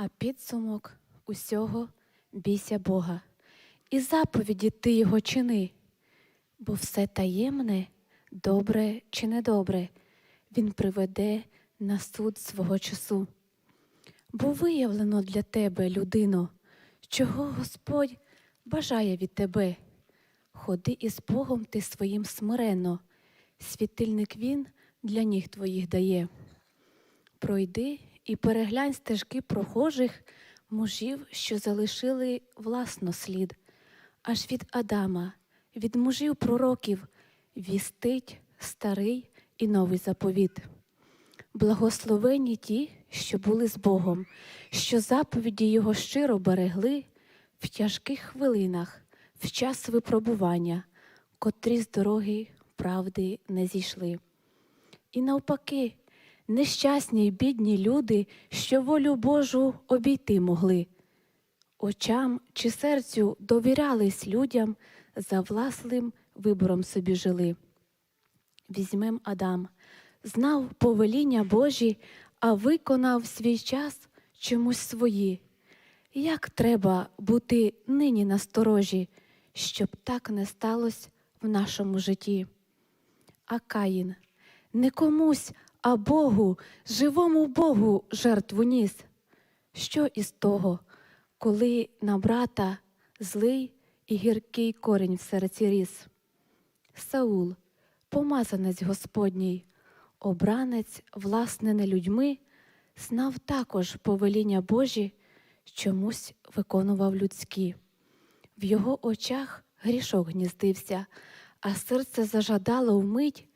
А підсумок усього бійся Бога, і заповіді ти його чини, бо все таємне, добре чи недобре, Він приведе на суд свого часу. Бо виявлено для тебе, людино, чого Господь бажає від тебе. Ходи із Богом ти своїм смиренно, світильник Він для ніг твоїх дає. Пройди і переглянь стежки прохожих мужів, що залишили власно слід, аж від Адама, від мужів пророків, вістить старий і новий заповіт. Благословені ті, що були з Богом, що заповіді Його щиро берегли в тяжких хвилинах, в час випробування, котрі з дороги правди не зійшли. І навпаки, нещасні й бідні люди, що волю Божу обійти могли, очам чи серцю довірялись людям, за власним вибором собі жили. Візьмем Адам, знав повеління Божі, а виконав свій час чомусь свої. Як треба бути нині насторожі, щоб так не сталося в нашому житті? А Каїн не комусь, а Богу, живому Богу жертву ніс. Що із того, коли на брата злий і гіркий корінь в серці ріс? Саул, помазанець Господній, обранець, власне, не людьми, знав також повеління Божі, чомусь виконував людські. В його очах грішок гніздився, а серце зажадало вмить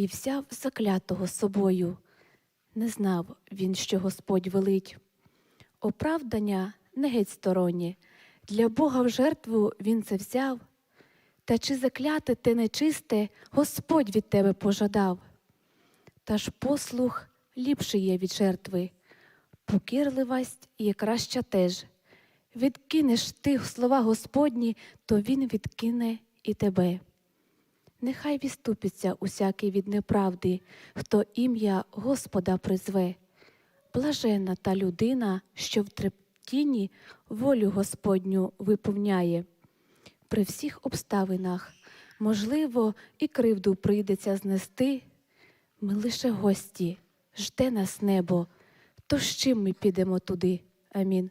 і взяв заклятого собою. Не знав він, що Господь велить. Оправдання не геть стороннє, для Бога в жертву він це взяв. Та чи закляте те нечисте Господь від тебе пожадав? Та ж послух ліпший є від жертви, покірливість є краща теж. Відкинеш ти слова Господні, то Він відкине і тебе. Нехай відступиться усякий від неправди, хто ім'я Господа призве. Блажена та людина, що в трептінні волю Господню виповняє. При всіх обставинах, можливо, і кривду прийдеться знести. Ми лише гості, жде нас небо, то з чим ми підемо туди? Амінь.